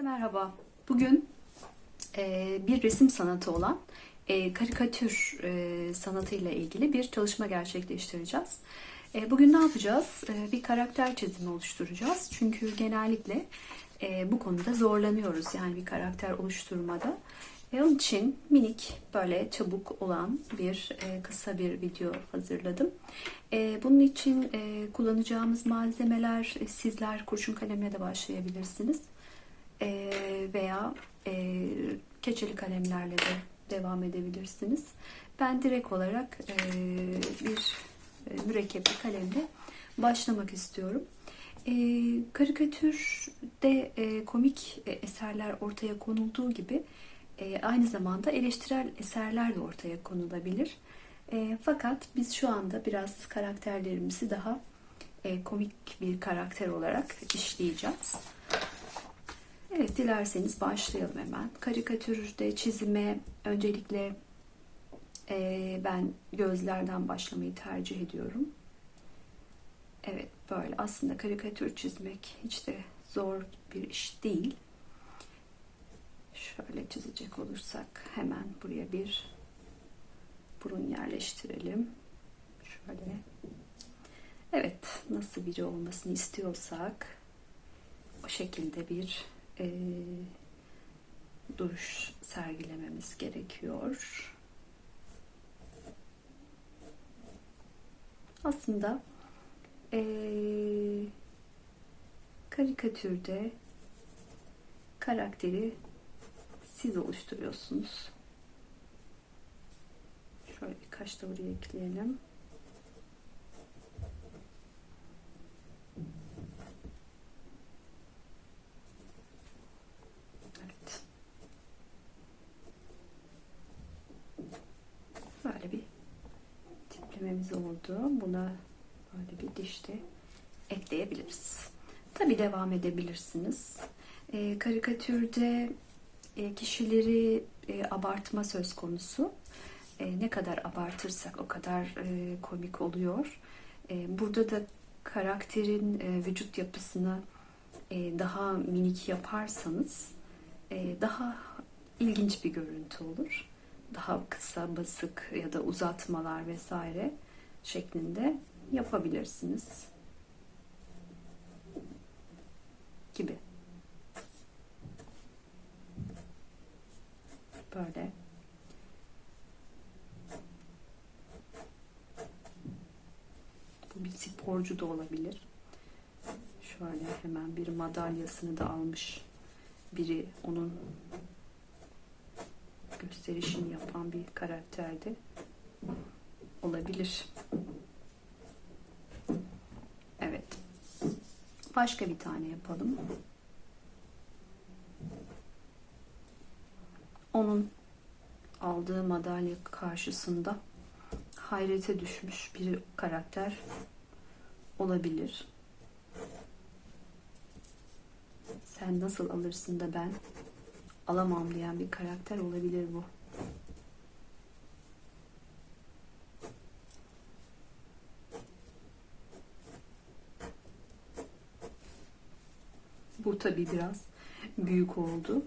Herkese merhaba. Bugün e, bir resim sanatı olan e, karikatür e, sanatıyla ilgili bir çalışma gerçekleştireceğiz. E, bugün ne yapacağız? E, bir karakter çizimi oluşturacağız. Çünkü genellikle e, bu konuda zorlanıyoruz yani bir karakter oluşturmada. E, onun için minik böyle çabuk olan bir e, kısa bir video hazırladım. E, bunun için e, kullanacağımız malzemeler e, sizler kurşun kalemle de başlayabilirsiniz. E, veya e, keçeli kalemlerle de devam edebilirsiniz. Ben direkt olarak e, bir e, mürekkepli kalemle başlamak istiyorum. E, karikatürde komik eserler ortaya konulduğu gibi aynı zamanda eleştirel eserler de ortaya konulabilir. Fakat biz şu anda biraz karakterlerimizi daha komik bir karakter olarak işleyeceğiz. Evet, dilerseniz başlayalım hemen. Karikatürde çizime öncelikle e, ben gözlerden başlamayı tercih ediyorum. Evet, böyle aslında karikatür çizmek hiç de zor bir iş değil. Şöyle çizecek olursak hemen buraya bir burun yerleştirelim. Şöyle. Evet, nasıl biri olmasını istiyorsak o şekilde bir e, duruş sergilememiz gerekiyor. Aslında e, karikatürde karakteri siz oluşturuyorsunuz. Şöyle birkaç da buraya ekleyelim. Evet. Böyle bir tiplememiz oldu. Buna dişte ekleyebiliriz. Tabi devam edebilirsiniz. E, karikatürde e, kişileri e, abartma söz konusu. E, ne kadar abartırsak o kadar e, komik oluyor. E, burada da karakterin e, vücut yapısını e, daha minik yaparsanız e, daha ilginç bir görüntü olur. Daha kısa, basık ya da uzatmalar vesaire şeklinde yapabilirsiniz. Gibi. Böyle. Bu bir sporcu da olabilir. Şöyle hemen bir madalyasını da almış biri onun gösterişini yapan bir karakterde olabilir. Evet. Başka bir tane yapalım. Onun aldığı madalya karşısında hayrete düşmüş bir karakter olabilir. Sen nasıl alırsın da ben alamam diyen bir karakter olabilir bu. Bu tabi biraz büyük oldu.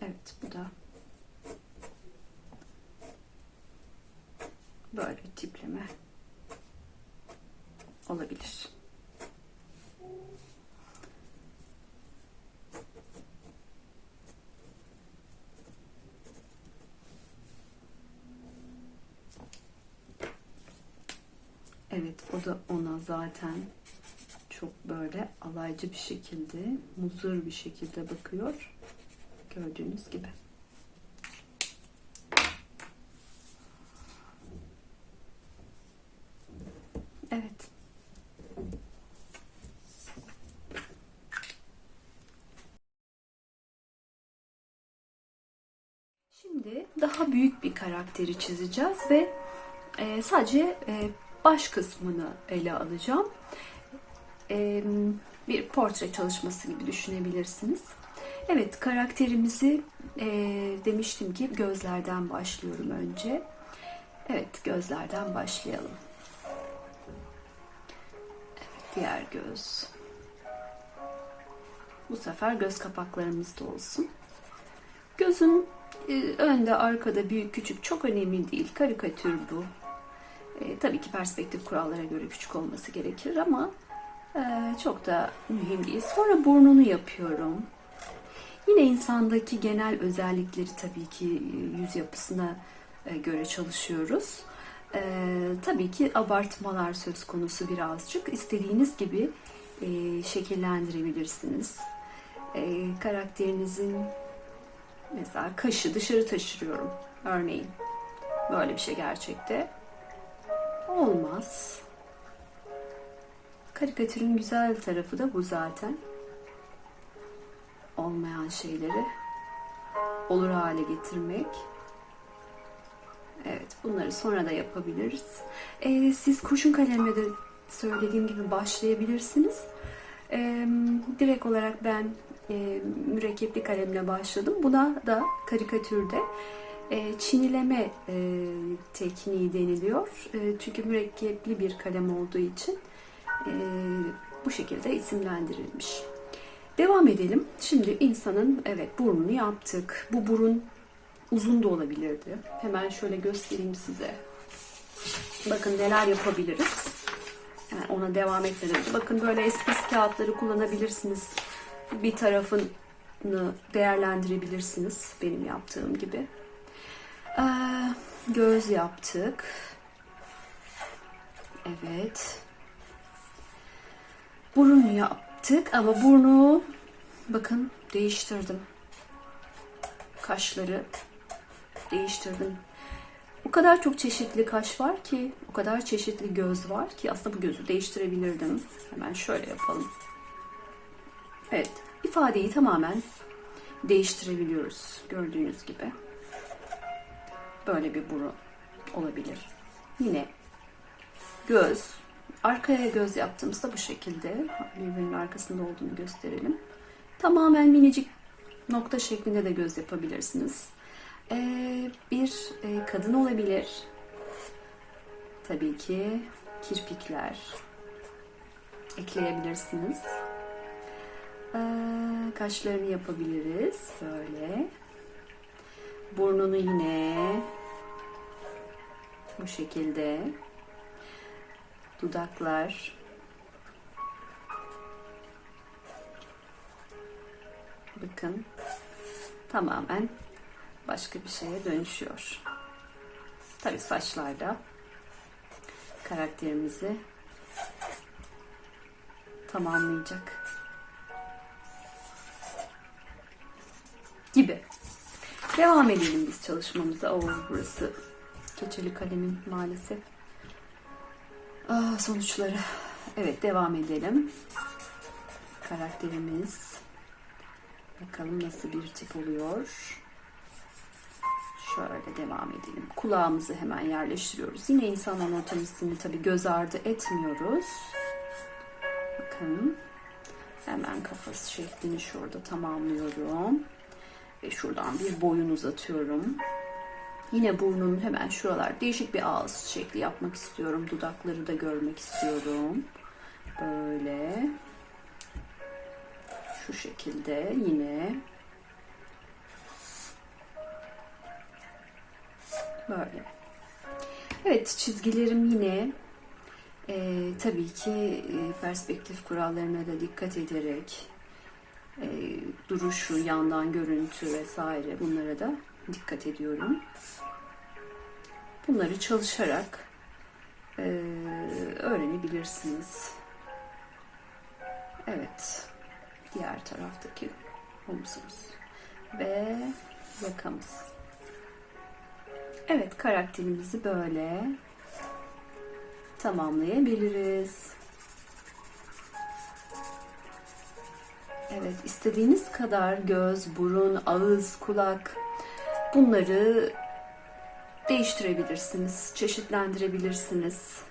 Evet bu da böyle tipleme olabilir. Evet o da ona zaten çok böyle alaycı bir şekilde, muzur bir şekilde bakıyor. Gördüğünüz gibi. Evet. Şimdi daha büyük bir karakteri çizeceğiz ve e, sadece e, baş kısmını ele alacağım. Bir portre çalışması gibi düşünebilirsiniz. Evet, karakterimizi e, demiştim ki gözlerden başlıyorum önce. Evet, gözlerden başlayalım. Evet, diğer göz. Bu sefer göz kapaklarımız da olsun. Gözün e, önde, arkada, büyük, küçük çok önemli değil. Karikatür bu. E, tabii ki perspektif kurallara göre küçük olması gerekir ama e, çok da mühim değil. Sonra burnunu yapıyorum. Yine insandaki genel özellikleri tabii ki e, yüz yapısına e, göre çalışıyoruz. E, tabii ki abartmalar söz konusu birazcık. İstediğiniz gibi e, şekillendirebilirsiniz. E, karakterinizin mesela kaşı dışarı taşırıyorum örneğin. Böyle bir şey gerçekte olmaz. Karikatürün güzel tarafı da bu zaten. Olmayan şeyleri olur hale getirmek. Evet, bunları sonra da yapabiliriz. Ee, siz kurşun kalemle de söylediğim gibi başlayabilirsiniz. Ee, direkt olarak ben e, mürekkepli kalemle başladım. Buna da karikatürde e, çinileme e, tekniği deniliyor. E, çünkü mürekkepli bir kalem olduğu için e, bu şekilde isimlendirilmiş. Devam edelim. Şimdi insanın evet burnunu yaptık. Bu burun uzun da olabilirdi. Hemen şöyle göstereyim size. Bakın neler yapabiliriz. Yani ona devam etmeden önce. Bakın böyle eski kağıtları kullanabilirsiniz. Bir tarafını değerlendirebilirsiniz. Benim yaptığım gibi. Ee, göz yaptık. Evet. Burun yaptık ama burnu bakın değiştirdim. Kaşları değiştirdim. O kadar çok çeşitli kaş var ki, o kadar çeşitli göz var ki aslında bu gözü değiştirebilirdim. Hemen şöyle yapalım. Evet, ifadeyi tamamen değiştirebiliyoruz gördüğünüz gibi. Böyle bir burun olabilir. Yine göz, arkaya göz yaptığımızda bu şekilde birbirinin arkasında olduğunu gösterelim. Tamamen minicik nokta şeklinde de göz yapabilirsiniz. Ee, bir e, kadın olabilir. Tabii ki kirpikler ekleyebilirsiniz. Ee, kaşlarını yapabiliriz böyle. Burnunu yine bu şekilde. Dudaklar. Bakın tamamen başka bir şeye dönüşüyor. Tabii saçlarda karakterimizi tamamlayacak gibi. Devam edelim biz çalışmamıza. Oo, burası keçeli kalemin maalesef. Aa, sonuçları. Evet devam edelim. Karakterimiz. Bakalım nasıl bir tip oluyor. Şöyle devam edelim. Kulağımızı hemen yerleştiriyoruz. Yine insan anatomisini tabii göz ardı etmiyoruz. Bakın. Hemen kafası şeklini şurada tamamlıyorum. Ve şuradan bir boyun uzatıyorum. Yine burnun hemen şuralar değişik bir ağız şekli yapmak istiyorum. Dudakları da görmek istiyorum. Böyle. Şu şekilde yine. Böyle. Evet çizgilerim yine e, tabii ki e, perspektif kurallarına da dikkat ederek e, duruşu, yandan görüntü vesaire bunlara da dikkat ediyorum. Bunları çalışarak e, öğrenebilirsiniz. Evet. Diğer taraftaki omzumuz ve yakamız. Evet karakterimizi böyle tamamlayabiliriz. Evet istediğiniz kadar göz, burun, ağız, kulak bunları değiştirebilirsiniz, çeşitlendirebilirsiniz.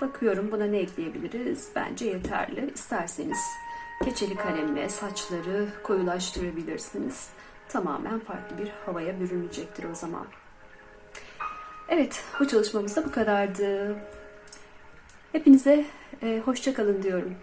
Bakıyorum buna ne ekleyebiliriz? Bence yeterli. İsterseniz keçeli kalemle saçları koyulaştırabilirsiniz. Tamamen farklı bir havaya bürünecektir o zaman. Evet, bu çalışmamız da bu kadardı. Hepinize e, hoşça kalın diyorum.